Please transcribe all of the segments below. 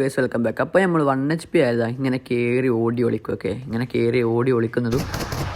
Guys welcome back അപ്പോൾ നമ്മൾ one H P ആയതാ. ഇങ്ങനെ കയറി ഓടി ഒളിക്കും ഓക്കെ ഇങ്ങനെ കയറി ഓടി ഒളിക്കുന്നതും.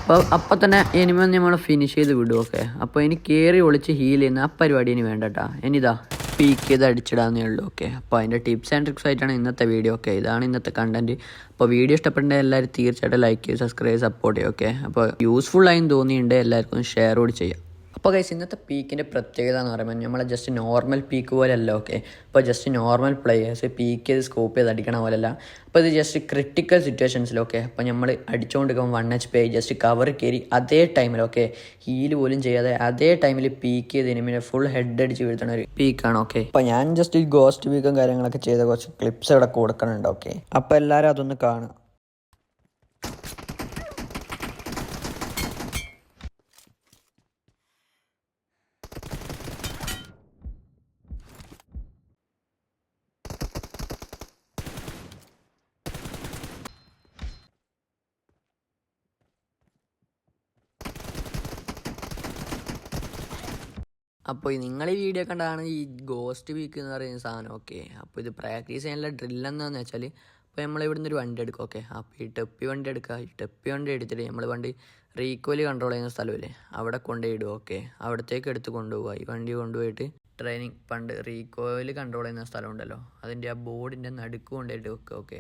അപ്പോൾ അപ്പം തന്നെ എനിമ നമ്മൾ ഫിനിഷ് ചെയ്ത് വിടും ഓക്കെ അപ്പോൾ ഇനി കയറി ഒളിച്ച് ഹീൽ ചെയ്യുന്ന ആ പരിപാടി ഇനി വേണ്ട കേട്ടോ ഇനിതാ പീക്ക് ചെയ്ത് അടിച്ചിടാന്നേ ഉള്ളൂ. ഓക്കെ അപ്പോൾ അതിന്റെ ടിപ്സ് ആൻഡ് ട്രിക്സ് ആയിട്ടാണ് ഇന്നത്തെ വീഡിയോ ഓക്കെ ഇതാണ് ഇന്നത്തെ കണ്ടന്റ് അപ്പോൾ വീഡിയോ ഇഷ്ടപ്പെടേണ്ട എല്ലാവരും തീർച്ചയായിട്ടും ലൈക്ക് ചെയ്യും സബ്സ്ക്രൈബ് സപ്പോർട്ട് ചെയ്യും. ഓക്കെ അപ്പോൾ യൂസ്ഫുൾ ആയി തോന്നിയിട്ടുണ്ട് എല്ലാവർക്കും ഷെയർ കൂടി ചെയ്യാം. അപ്പോൾ ഗൈസ് ഇന്നത്തെ പീക്കിന്റെ പ്രത്യേകത എന്ന് പറയുമ്പോൾ നമ്മളെ ജസ്റ്റ് നോർമൽ പീക്ക് പോലെയല്ല ഓക്കെ ഇപ്പോൾ ജസ്റ്റ് നോർമൽ പ്ലേയേഴ്സ് പീക്ക് ചെയ്ത് സ്കോപ്പ് ചെയ്ത് അടിക്കണ പോലെയല്ല. അപ്പോൾ ഇത് ജസ്റ്റ് ക്രിട്ടിക്കൽ സിറ്റുവേഷൻസിലൊക്കെ അപ്പോൾ നമ്മൾ അടിച്ചുകൊണ്ടിരിക്കുമ്പോൾ one H P just cover കയറി അതേ ടൈമിലൊക്കെ ഹീൽ പോലും ചെയ്യാതെ അതേ ടൈമിൽ പീക്ക് ചെയ്ത് ഇനിമിനെ ഫുൾ ഹെഡ് അടിച്ച് വീഴ്ത്തണ ഒരു പീക്കാണ് ഓക്കെ അപ്പോൾ ഞാൻ ജസ്റ്റ് ഈ ഗോസ്റ്റ് പീക്കും കാര്യങ്ങളൊക്കെ ചെയ്ത കുറച്ച് ക്ലിപ്സ് ഇവിടെ കൊടുക്കണുണ്ട് ഓക്കെ അപ്പോൾ എല്ലാവരും അതൊന്ന് കാണുക. അപ്പോൾ നിങ്ങൾ ഈ വീഡിയോ കണ്ടാണ് ഈ ഗോസ്റ്റ് വീക്ക് എന്ന് പറയുന്ന സാധനം. ഓക്കെ അപ്പോൾ ഇത് പ്രാക്ടീസ് ചെയ്യാനുള്ള ഡ്രിൽ എന്താണെന്ന് വെച്ചാൽ ഇപ്പോൾ നമ്മൾ ഇവിടുന്ന് ഒരു വണ്ടി എടുക്കും. ഓക്കെ അപ്പോൾ ഈ ടെപ്പി വണ്ടി എടുക്കുക. ഈ ടെപ്പി വണ്ടി എടുത്തിട്ട് നമ്മൾ വണ്ടി റീക്വലി കൺട്രോൾ ചെയ്യുന്ന സ്ഥലമില്ലേ? അവിടെ കൊണ്ടുപോയിടും ഓക്കെ അവിടത്തേക്ക് എടുത്ത് കൊണ്ടുപോകുക ഈ വണ്ടി കൊണ്ടുപോയിട്ട് ട്രെയിനിങ് പണ്ട് റീകോയിൽ കൺട്രോൾ ചെയ്യുന്ന സ്ഥലമുണ്ടല്ലോ അതിന്റെ ആ ബോർഡിന്റെ നടുക്ക് കൊണ്ടുപോയിട്ട് വെക്കുക. ഓക്കെ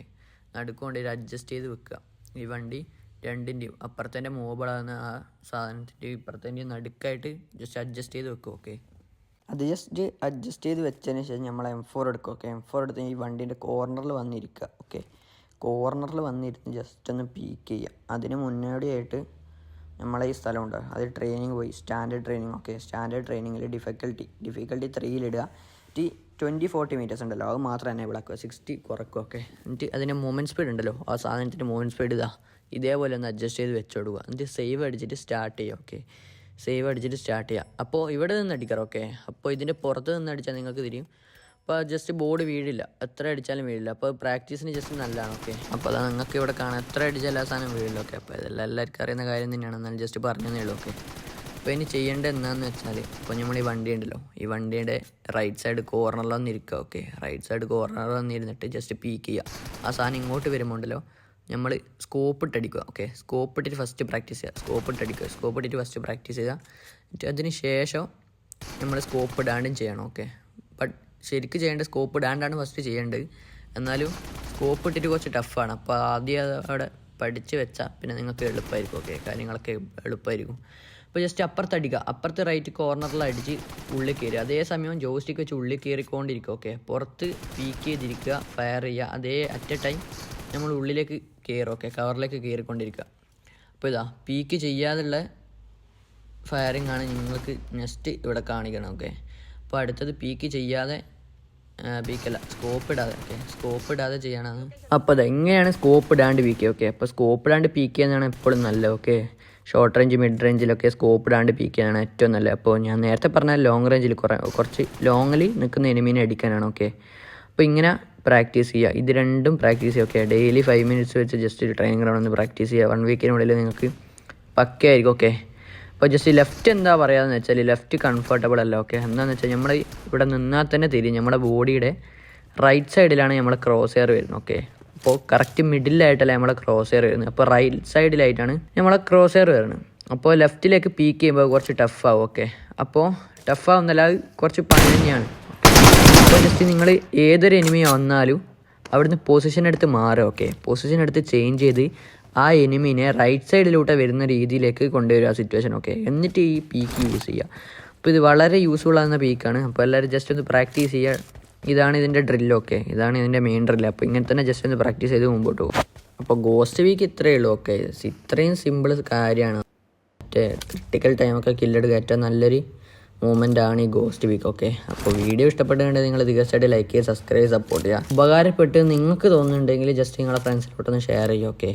നടുക്ക് കൊണ്ടുപോയിട്ട് അഡ്ജസ്റ്റ് ചെയ്ത് വെക്കുക. ഈ വണ്ടി രണ്ടിന്റെയും അപ്പുറത്തേന്റെ മൂവബിളാകുന്ന ആ സാധനത്തിന്റെ ഇപ്പുറത്തേന്റെയും നടുക്കായിട്ട് ജസ്റ്റ് അഡ്ജസ്റ്റ് ചെയ്ത് വെക്കും ഓക്കെ അത് ജസ്റ്റ് അഡ്ജസ്റ്റ് ചെയ്ത് വെച്ചതിന് ശേഷം നമ്മൾ എം ഫോർ എടുക്കും ഓക്കെ എം ഫോർ എടുത്ത് ഈ വണ്ടീന്റെ കോർണറിൽ വന്നിരിക്കുക ഓക്കെ കോർണറിൽ വന്നിരുന്ന് ജസ്റ്റ് ഒന്ന് പീക്ക് ചെയ്യുക അതിന് മുന്നോടിയായിട്ട് നമ്മളെ ഈ സ്ഥലമുണ്ട് അത് ട്രെയിനിങ് പോയി സ്റ്റാൻഡേർഡ് ട്രെയിനിങ് ഓക്കെ സ്റ്റാൻഡേർഡ് ട്രെയിനിങ്ങിൽ ഡിഫിക്കൽട്ടി ഡിഫിക്കൽട്ടി ത്രീയിലിടുക ടി ട്വന്റി ഫോർട്ടി മീറ്റേഴ്സ് ഉണ്ടല്ലോ. അത് മാത്രം തന്നെ വിളക്കുക. സിക്സ്റ്റി കുറക്കും ഓക്കെ എന്നിട്ട് അതിന്റെ മൂവ്മെന്റ് സ്പീഡ് ഉണ്ടല്ലോ. ആ സാധനത്തിന്റെ മൂവ്മെന്റ് സ്പീഡ് ഇതാ. ഇതേപോലെ ഒന്ന് അഡ്ജസ്റ്റ് ചെയ്ത് വെച്ചോടുക. എന്നിട്ട് സേവ് അടിച്ചിട്ട് സ്റ്റാർട്ട് ചെയ്യുക ഓക്കെ സേവ് അടിച്ചിട്ട് സ്റ്റാർട്ട് ചെയ്യുക. അപ്പോൾ ഇവിടെ നിന്ന് അടിക്കാം ഓക്കെ അപ്പോൾ ഇതിന്റെ പുറത്ത് നിന്ന് അടിച്ചാൽ നിങ്ങൾക്ക് തിരിയും. അപ്പോൾ ജസ്റ്റ് ബോർഡ് വീഴില്ല. എത്ര അടിച്ചാലും വീഴില്ല. അപ്പോൾ പ്രാക്ടീസിന് ജസ്റ്റ് നല്ലതാണ് ഓക്കെ അപ്പോൾ അത് നിങ്ങൾക്ക് ഇവിടെ കാണാം എത്ര അടിച്ചാലും ആ സാധനം വീഴില്ല ഓക്കെ അപ്പോൾ ഇതെല്ലാം എല്ലാവർക്കും അറിയുന്ന കാര്യം തന്നെയാണ്. എന്നാലും ജസ്റ്റ് പറഞ്ഞതേ ഉള്ളൂ ഓക്കെ അപ്പോൾ ഇനി ചെയ്യേണ്ടത് എന്താണെന്ന് വെച്ചാൽ ഇപ്പോൾ നമ്മൾ ഈ വണ്ടി ഉണ്ടല്ലോ. ഈ വണ്ടിയുടെ റൈറ്റ് സൈഡ് കോർണറിൽ വന്നിരിക്കുക ഓക്കെ റൈറ്റ് സൈഡ് കോർണറിൽ വന്നിരുന്നിട്ട് ജസ്റ്റ് പീക്ക് ചെയ്യുക ആ സാധനം ഇങ്ങോട്ട് വരുമ്പോൾ ഉണ്ടല്ലോ നമ്മൾ സ്കോപ്പ് ഇട്ടടിക്കുക ഓക്കെ സ്കോപ്പ് ഇട്ടിട്ട് ഫസ്റ്റ് പ്രാക്ടീസ് ചെയ്യുക സ്കോപ്പ് ഇട്ടടിക്കുക. സ്കോപ്പ് ഇട്ടിട്ട് ഫസ്റ്റ് പ്രാക്ടീസ് ചെയ്യുക. എന്നിട്ട് അതിന് ശേഷം നമ്മൾ സ്കോപ്പ് ഇടാണ്ടും ചെയ്യണം ഓക്കെ ബട്ട് ശരിക്കും ചെയ്യേണ്ടത് സ്കോപ്പ് ഇടാണ്ടാണ് ഫസ്റ്റ് ചെയ്യേണ്ടത്. എന്നാലും സ്കോപ്പ് ഇട്ടിട്ട് കുറച്ച് ടഫാണ് അപ്പോൾ ആദ്യം അവിടെ പഠിച്ച് വെച്ചാൽ പിന്നെ നിങ്ങൾക്ക് എളുപ്പമായിരിക്കും ഓക്കെ കാര്യങ്ങളൊക്കെ എളുപ്പമായിരിക്കും അപ്പോൾ ജസ്റ്റ് അപ്പുറത്ത് അടിക്കുക അപ്പുറത്ത് റൈറ്റ് കോർണറിൽ അടിച്ച് ഉള്ളിൽ കയറി അതേസമയം ജോസ്റ്റിക്ക് വെച്ച് ഉള്ളിൽ കയറിക്കൊണ്ടിരിക്കുക ഓക്കെ പുറത്ത് പീക്ക് ചെയ്തിരിക്കുക ഫയർ ചെയ്യുക. അതേ അറ്റ് എ ടൈം നമ്മൾ ഉള്ളിലേക്ക് കയറും ഓക്കെ കവറിലേക്ക് കയറിക്കൊണ്ടിരിക്കുക അപ്പോൾ ഇതാ പീക്ക് ചെയ്യാതുള്ള ഫയറിംഗ് ആണ് നിങ്ങൾക്ക് നെക്സ്റ്റ് ഇവിടെ കാണിക്കണം ഓക്കെ അപ്പോൾ അടുത്തത് പീക്ക് ചെയ്യാതെ പീക്കല്ല സ്കോപ്പ് ഇടാതെ ഓക്കെ സ്കോപ്പ് ഇടാതെ ചെയ്യണമെന്ന് അപ്പോൾ അത് എങ്ങനെയാണ് സ്കോപ്പ് ഇടാണ്ട് പീക്ക് ഓക്കെ അപ്പോൾ സ്കോപ്പ് ഇടാണ്ട് പീക്ക് ചെയ്യുന്നതാണ് എപ്പോഴും നല്ലത് ഓക്കെ ഷോർട്ട് റേഞ്ച് മിഡ് റേഞ്ചിലൊക്കെ സ്കോപ്പ് ഇടാണ്ട് പീക്ക് ഏറ്റവും നല്ലത്. അപ്പോൾ ഞാൻ നേരത്തെ പറഞ്ഞ ലോങ് റേഞ്ചിൽ കുറേ കുറച്ച് ലോങ്ങിൽ നിൽക്കുന്ന എനിമീനെ അടിക്കാനാണ് ഓക്കെ അപ്പോൾ ഇങ്ങനെ പ്രാക്ടീസ് ചെയ്യുക. ഇത് രണ്ടും പ്രാക്ടീസ് ചെയ്യുക ഓക്കെ ഡെയിലി ഫൈവ് മിനിറ്റ്സ് വെച്ച് ജസ്റ്റ് ഒരു ട്രെയിനിങ് ഗ്രൗണ്ട് ഒന്ന് പ്രാക്ടീസ് ചെയ്യുക. വൺ വീക്കിനുള്ളിൽ നിങ്ങൾക്ക് പക്കയായിരിക്കും ഓക്കെ അപ്പോൾ ജസ്റ്റ് ലെഫ്റ്റ് എന്താ പറയാന്ന് വെച്ചാൽ ലെഫ്റ്റ് കംഫർട്ടബിൾ അല്ല ഓക്കെ എന്താണെന്ന് വെച്ചാൽ നമ്മൾ ഇവിടെ നിന്നാൽ തന്നെ തിരിയും. നമ്മുടെ ബോഡിയുടെ റൈറ്റ് സൈഡിലാണ് നമ്മൾ ക്രോസ് എയർ വരുന്നത് ഓക്കെ അപ്പോൾ കറക്റ്റ് മിഡിലായിട്ടല്ല നമ്മളെ ക്രോസ് എയർ വരുന്നത്. അപ്പോൾ റൈറ്റ് സൈഡിലായിട്ടാണ് നമ്മളെ ക്രോസ് എയർ വരുന്നത്. അപ്പോൾ ലെഫ്റ്റിലേക്ക് പീക്ക് ചെയ്യുമ്പോൾ കുറച്ച് ടഫ് ആവും ഓക്കെ അപ്പോൾ ടഫ് ആവുന്നല്ല അത് കുറച്ച് പണി തന്നെയാണ്. അപ്പോൾ ജസ്റ്റ് നിങ്ങൾ ഏതൊരു എനിമി വന്നാലും അവിടുന്ന് പൊസിഷൻ എടുത്ത് മാറുക ഓക്കെ പൊസിഷൻ എടുത്ത് ചേഞ്ച് ചെയ്ത് ആ എനിമിനെ റൈറ്റ് സൈഡിലൂടെ വരുന്ന രീതിയിലേക്ക് കൊണ്ടുവരിക സിറ്റുവേഷൻ ഓക്കെ എന്നിട്ട് ഈ പീക്ക് യൂസ് ചെയ്യുക. അപ്പോൾ ഇത് വളരെ യൂസ്ഫുൾ ആകുന്ന പീക്കാണ് അപ്പോൾ എല്ലാവരും ജസ്റ്റ് ഒന്ന് പ്രാക്ടീസ് ചെയ്യുക. ഇതാണ് ഇതിന്റെ ഡ്രില്ല് ഓക്കെ ഇതാണ് ഇതിന്റെ മെയിൻ ഡ്രില്ല് അപ്പോൾ ഇങ്ങനെ തന്നെ ജസ്റ്റ് ഒന്ന് പ്രാക്ടീസ് ചെയ്ത് മുമ്പോട്ട് പോകും. അപ്പോൾ ഗോസ്റ്റ് വീക്ക് ഇത്രയേ ഉള്ളൂ ഓക്കെ ഇത്രയും സിമ്പിൾ കാര്യമാണ്. മറ്റേ ക്രിട്ടിക്കൽ ടൈമൊക്കെ കില്ലെടുക്കുക ഏറ്റവും നല്ലൊരു മൂവ്മെന്റ് ആണ് ഈ ഗോസ്റ്റ് വീക്ക് ഓക്കെ അപ്പോൾ വീഡിയോ ഇഷ്ടപ്പെട്ടുണ്ടെങ്കിൽ നിങ്ങൾ തീർച്ചയായിട്ടും ലൈക്ക് ചെയ്യുക സബ്സ്ക്രൈബ് സപ്പോർട്ട് ചെയ്യുക. ഉപകാരപ്പെട്ട് നിങ്ങൾക്ക് തോന്നുന്നുണ്ടെങ്കിൽ ജസ്റ്റ് നിങ്ങളെ ഫ്രണ്ട്സിലോട്ടൊന്ന് ഷെയർ ചെയ്യുക ഓക്കെ